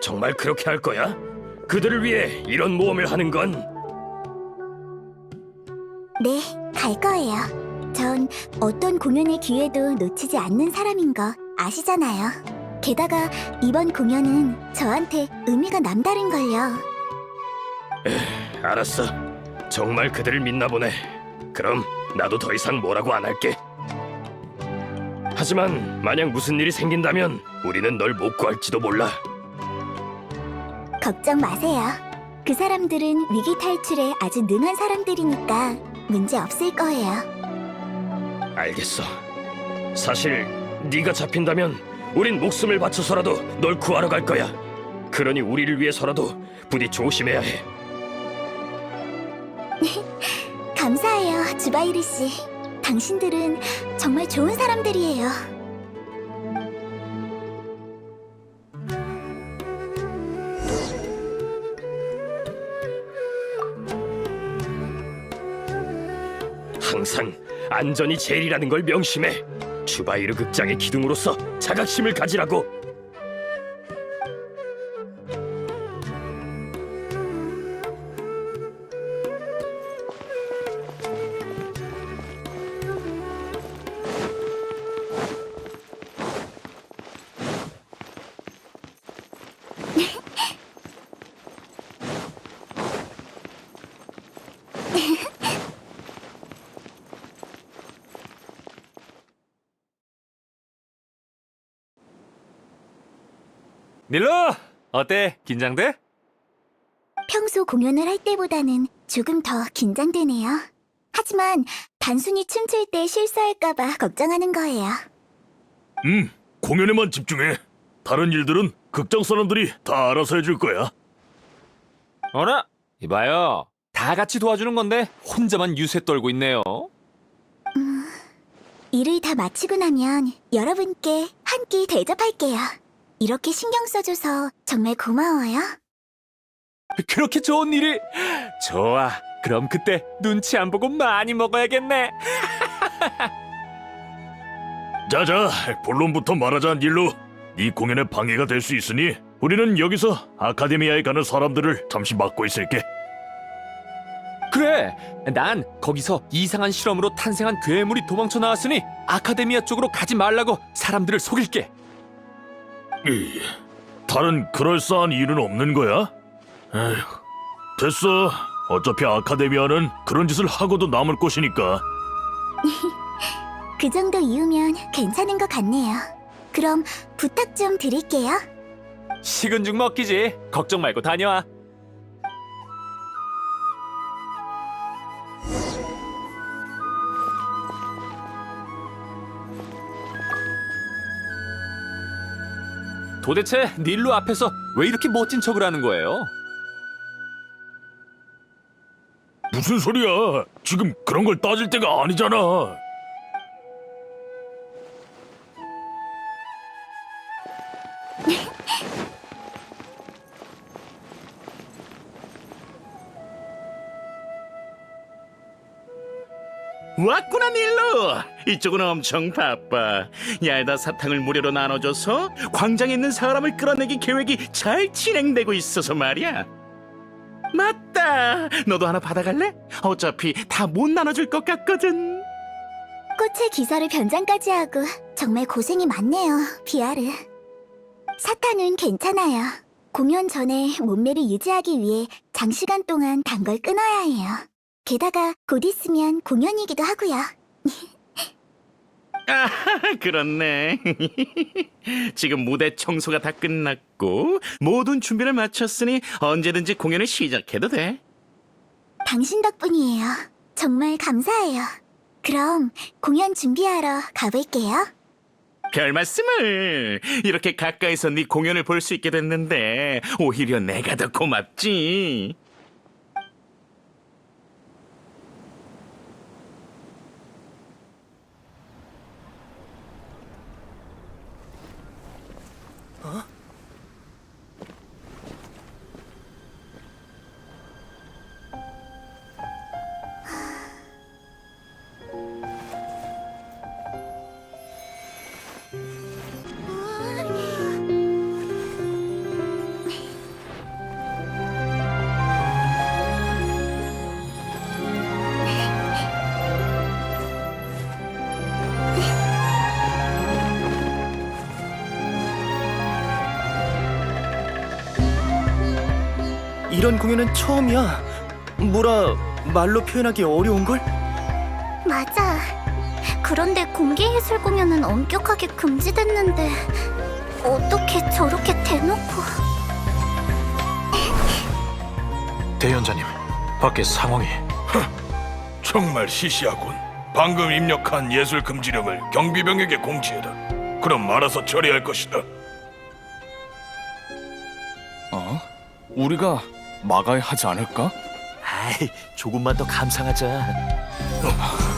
정말 그렇게 할 거야? 그들을 위해 이런 모험을 하는 건 네, 갈 거예요. 전 어떤 공연의 기회도 놓치지 않는 사람인 거 아시잖아요. 게다가 이번 공연은 저한테 의미가 남다른걸요. 알았어. 정말 그들을 믿나 보네. 그럼 나도 더 이상 뭐라고 안 할게. 하지만 만약 무슨 일이 생긴다면 우리는 널 못 구할지도 몰라. 걱정 마세요. 그 사람들은 위기 탈출에 아주 능한 사람들이니까 문제 없을 거예요. 알겠어. 사실 네가 잡힌다면 우린 목숨을 바쳐서라도 널 구하러 갈 거야. 그러니 우리를 위해서라도 부디 조심해야 해. 감사해요, 주바이르 씨. 당신들은 정말 좋은 사람들이에요. 항상 안전이 제일이라는 걸 명심해. 주바이르 극장의 기둥으로서 자각심을 가지라고. 닐로 어때? 긴장돼? 평소 공연을 할 때보다는 조금 더 긴장되네요. 하지만 단순히 춤출 때 실수할까봐 걱정하는 거예요. 음, 공연에만 집중해. 다른 일들은 극장 사람들이 다 알아서 해줄 거야. 어라? 이봐요. 다 같이 도와주는 건데 혼자만 유세 떨고 있네요. 일을 다 마치고 나면 여러분께 한 끼 대접할게요. 이렇게 신경 써줘서 정말 고마워요. 그렇게 좋은 일이 좋아. 그럼 그때 눈치 안 보고 많이 먹어야겠네. 자자, 본론부터 말하자, 닐로. 네 공연에 방해가 될 수 있으니 우리는 여기서 아카데미아에 가는 사람들을 잠시 막고 있을게. 그래. 난 거기서 이상한 실험으로 탄생한 괴물이 도망쳐 나왔으니 아카데미아 쪽으로 가지 말라고 사람들을 속일게. 이, 다른 그럴싸한 이유는 없는 거야? 에휴, 됐어. 어차피 아카데미아는 그런 짓을 하고도 남을 곳이니까. 그 정도 이유면 괜찮은 것 같네요. 그럼 부탁 좀 드릴게요. 식은 죽 먹기지. 걱정 말고 다녀와. 도대체 닐로 앞에서 왜 이렇게 멋진 척을 하는 거예요? 무슨 소리야? 지금 그런 걸 따질 때가 아니잖아. 왔구나 닐로 이쪽은 엄청 바빠 얄다 사탕을 무료로 나눠줘서 광장에 있는 사람을 끌어내기 계획이 잘 진행되고 있어서 말이야 맞다 너도 하나 받아갈래? 어차피 다 못 나눠줄 것 같거든 꽃의 기사를 변장까지 하고 정말 고생이 많네요, 비아르. 사탕은 괜찮아요. 공연 전에 몸매를 유지하기 위해 장시간 동안 단 걸 끊어야 해요. 게다가 곧 있으면 공연이기도 하고요. 아 그렇네 지금 무대 청소가 다 끝났고 모든 준비를 마쳤으니 언제든지 공연을 시작해도 돼 당신 덕분이에요. 정말 감사해요. 그럼 공연 준비하러 가볼게요. 별 말씀을 이렇게 가까이서 네 공연을 볼 수 있게 됐는데 오히려 내가 더 고맙지. 이런 공연은 처음이야. 뭐라 말로 표현하기 어려운 걸? 맞아. 그런데 공개 예술 공연은 엄격하게 금지됐는데 어떻게 저렇게 대놓고 대연자님, 밖에 상황이 정말 시시하군. 방금 입력한 예술 금지령을 경비병에게 공지해라. 그럼 알아서 처리할 것이다. 어? 우리가 막아야 하지 않을까? 아이, 조금만 더 감상하자.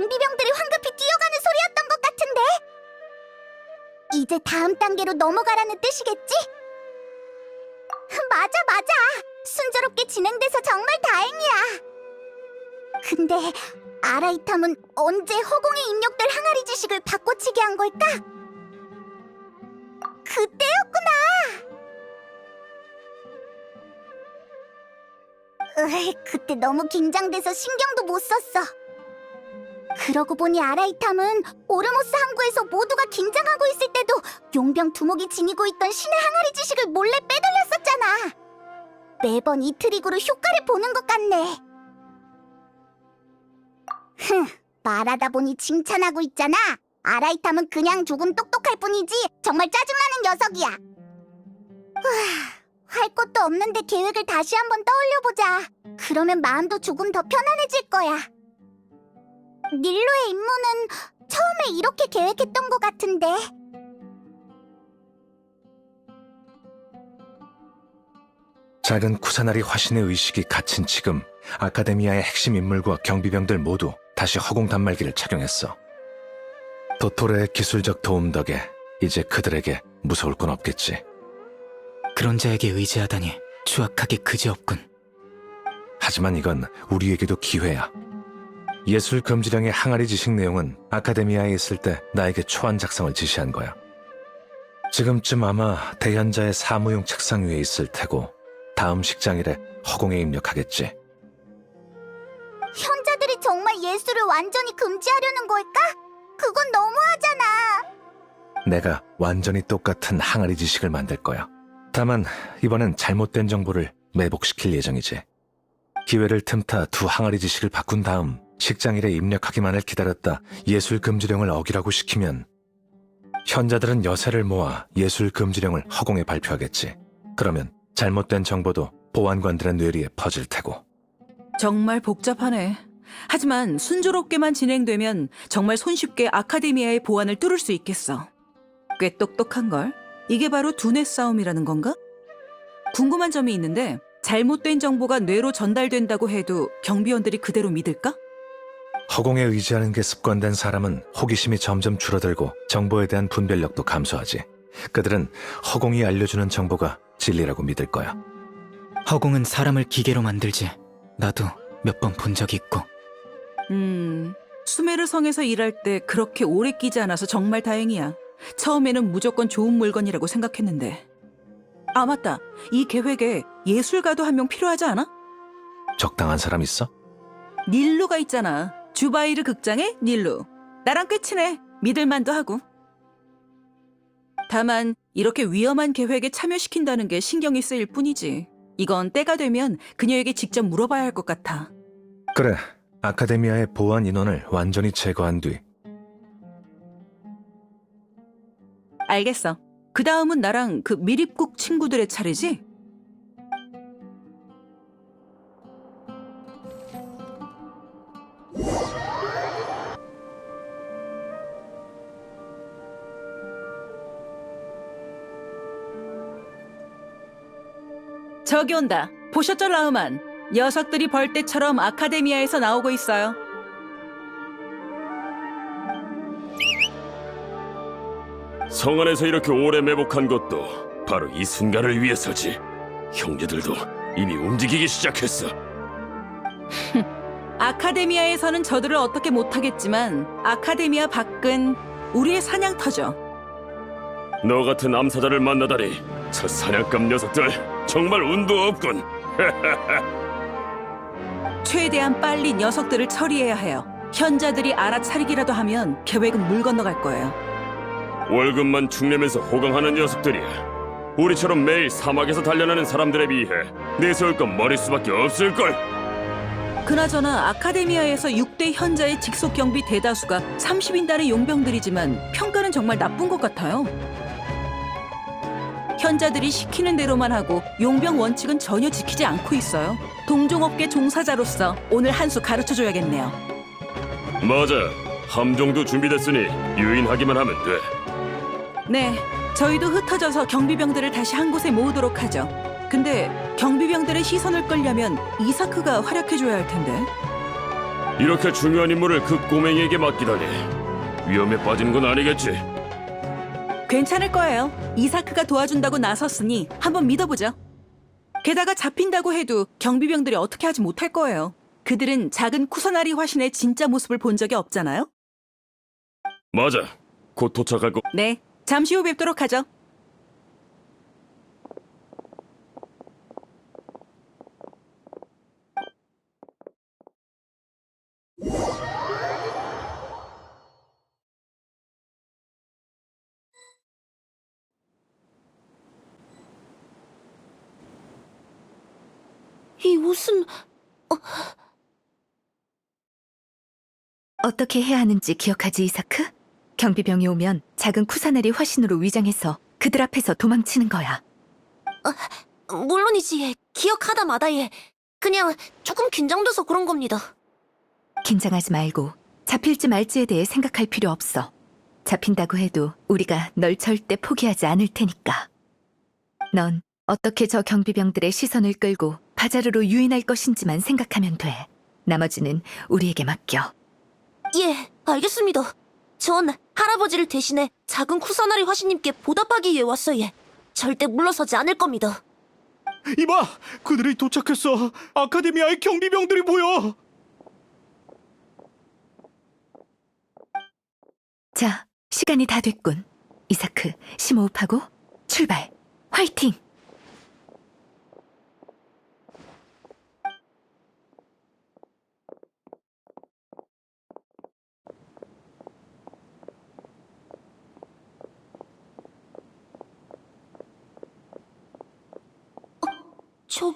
경비병들이 황급히 뛰어가는 소리였던 것 같은데. 이제 다음 단계로 넘어가라는 뜻이겠지? 맞아, 맞아. 순조롭게 진행돼서 정말 다행이야. 근데 아라이탐은 언제 허공에 입력될 항아리 지식을 바꿔치기 한 걸까? 그때였구나. 으이, 그때 너무 긴장돼서 신경도 못 썼어. 그러고 보니 아라이탐은 오르모스 항구에서 모두가 긴장하고 있을 때도 용병 두목이 지니고 있던 신의 항아리 지식을 몰래 빼돌렸었잖아. 매번 이 트릭으로 효과를 보는 것 같네. 흥, 말하다 보니 칭찬하고 있잖아. 아라이탐은 그냥 조금 똑똑할 뿐이지 정말 짜증나는 녀석이야. 할 것도 없는데 계획을 다시 한번 떠올려보자. 그러면 마음도 조금 더 편안해질 거야. 닐로의 임무는 처음에 이렇게 계획했던 것 같은데. 작은 쿠사나리 화신의 의식이 갇힌 지금 아카데미아의 핵심 인물과 경비병들 모두 다시 허공 단말기를 착용했어. 도토레의 기술적 도움 덕에 이제 그들에게 무서울 건 없겠지. 그런 자에게 의지하다니 추악하기 그지없군. 하지만 이건 우리에게도 기회야. 예술 금지령의 항아리 지식 내용은 아카데미아에 있을 때 나에게 초안 작성을 지시한 거야. 지금쯤 아마 대현자의 사무용 책상 위에 있을 테고 다음 식장일에 허공에 입력하겠지. 현자들이 정말 예술을 완전히 금지하려는 걸까? 그건 너무하잖아. 내가 완전히 똑같은 항아리 지식을 만들 거야. 다만 이번엔 잘못된 정보를 매복시킬 예정이지. 기회를 틈타 두 항아리 지식을 바꾼 다음 식장일에 입력하기만을 기다렸다 예술 금지령을 어기라고 시키면 현자들은 여세를 모아 예술 금지령을 허공에 발표하겠지. 그러면 잘못된 정보도 보안관들의 뇌리에 퍼질 테고. 정말 복잡하네. 하지만 순조롭게만 진행되면 정말 손쉽게 아카데미아의 보안을 뚫을 수 있겠어. 꽤 똑똑한 걸? 이게 바로 두뇌 싸움이라는 건가? 궁금한 점이 있는데 잘못된 정보가 뇌로 전달된다고 해도 경비원들이 그대로 믿을까? 허공에 의지하는 게 습관된 사람은 호기심이 점점 줄어들고 정보에 대한 분별력도 감소하지. 그들은 허공이 알려주는 정보가 진리라고 믿을 거야. 허공은 사람을 기계로 만들지. 나도 몇 번 본 적이 있고. 음, 수메르 성에서 일할 때 그렇게 오래 끼지 않아서 정말 다행이야. 처음에는 무조건 좋은 물건이라고 생각했는데. 아, 맞다. 이 계획에 예술가도 한 명 필요하지 않아? 적당한 사람 있어? 닐루가 있잖아. 주바이르 극장의 닐루. 나랑 꽤 친해. 믿을만도 하고. 다만 이렇게 위험한 계획에 참여시킨다는 게 신경이 쓰일 뿐이지. 이건 때가 되면 그녀에게 직접 물어봐야 할 것 같아. 그래, 아카데미아의 보안 인원을 완전히 제거한 뒤 알겠어. 그 다음은 나랑 그 미립국 친구들의 차례지? 저기 온다. 보셨죠, 라우만? 녀석들이 벌떼처럼 아카데미아에서 나오고 있어요. 성 안에서 이렇게 오래 매복한 것도 바로 이 순간을 위해서지. 형제들도 이미 움직이기 시작했어. 아카데미아에서는 저들을 어떻게 못하겠지만 아카데미아 밖은 우리의 사냥터죠. 너 같은 암사자를 만나다니 저 사냥감 녀석들 정말 운도 없군. 최대한 빨리 녀석들을 처리해야 해요. 현자들이 알아차리기라도 하면 계획은 물 건너갈 거예요. 월급만 축내면서 호강하는 녀석들이야. 우리처럼 매일 사막에서 단련하는 사람들에 비해 내세울 건 머릿수밖에 없을걸. 그나저나 아카데미아에서 6대 현자의 직속 경비 대다수가 30인단의 용병들이지만 평가는 정말 나쁜 것 같아요. 현자들이 시키는 대로만 하고 용병 원칙은 전혀 지키지 않고 있어요. 동종업계 종사자로서 오늘 한 수 가르쳐 줘야겠네요. 맞아. 함정도 준비됐으니 유인하기만 하면 돼. 네, 저희도 흩어져서 경비병들을 다시 한 곳에 모으도록 하죠. 근데 경비병들의 시선을 끌려면 이사크가 활약해 줘야 할 텐데. 이렇게 중요한 임무를 그 꼬맹이에게 맡기다니 위험에 빠지는 건 아니겠지. 괜찮을 거예요. 이사크가 도와준다고 나섰으니 한번 믿어보죠. 게다가 잡힌다고 해도 경비병들이 어떻게 하지 못할 거예요. 그들은 작은 쿠사나리 화신의 진짜 모습을 본 적이 없잖아요. 맞아. 곧 도착할 거. 네, 잠시 후 뵙도록 하죠. 이 옷은 어떻게 해야 하는지 기억하지, 이사크? 경비병이 오면 작은 쿠사나리 화신으로 위장해서 그들 앞에서 도망치는 거야. 물론이지. 기억하다 마다 예. 그냥 조금 긴장돼서 그런 겁니다. 긴장하지 말고 잡힐지 말지에 대해 생각할 필요 없어. 잡힌다고 해도 우리가 널 절대 포기하지 않을 테니까. 넌 어떻게 저 경비병들의 시선을 끌고 바자르로 유인할 것인지만 생각하면 돼. 나머지는 우리에게 맡겨. 예, 알겠습니다. 전 할아버지를 대신해 작은 쿠사나리 화신님께 보답하기 위해 왔어요. 예. 절대 물러서지 않을 겁니다. 이봐, 그들이 도착했어. 아카데미아의 경비병들이 보여. 자, 시간이 다 됐군. 이사크, 심호흡하고 출발. 화이팅!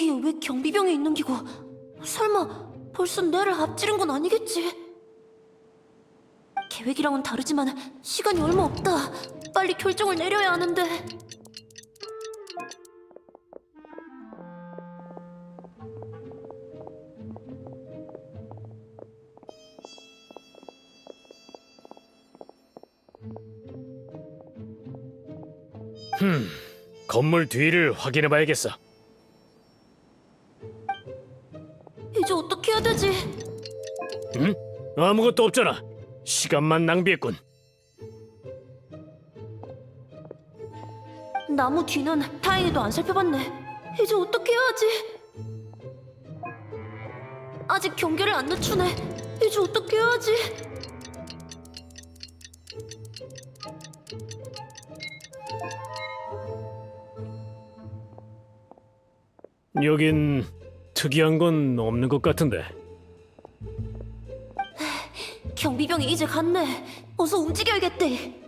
저기에 왜 경비병이 있는 기고? 설마 벌써 뇌를 앞지른 건 아니겠지? 계획이랑은 다르지만 시간이 얼마 없다. 빨리 결정을 내려야 하는데. 건물 뒤를 확인해봐야겠어. 아무것도 없잖아. 시간만 낭비했군. 나무 뒤는 다행히도 안 살펴봤네. 이제 어떻게 해야 하지? 아직 경계를 안 늦추네. 이제 어떻게 해야 하지? 여긴 특이한 건 없는 것 같은데. 경비병이 이제 갔네. 어서 움직여야겠대.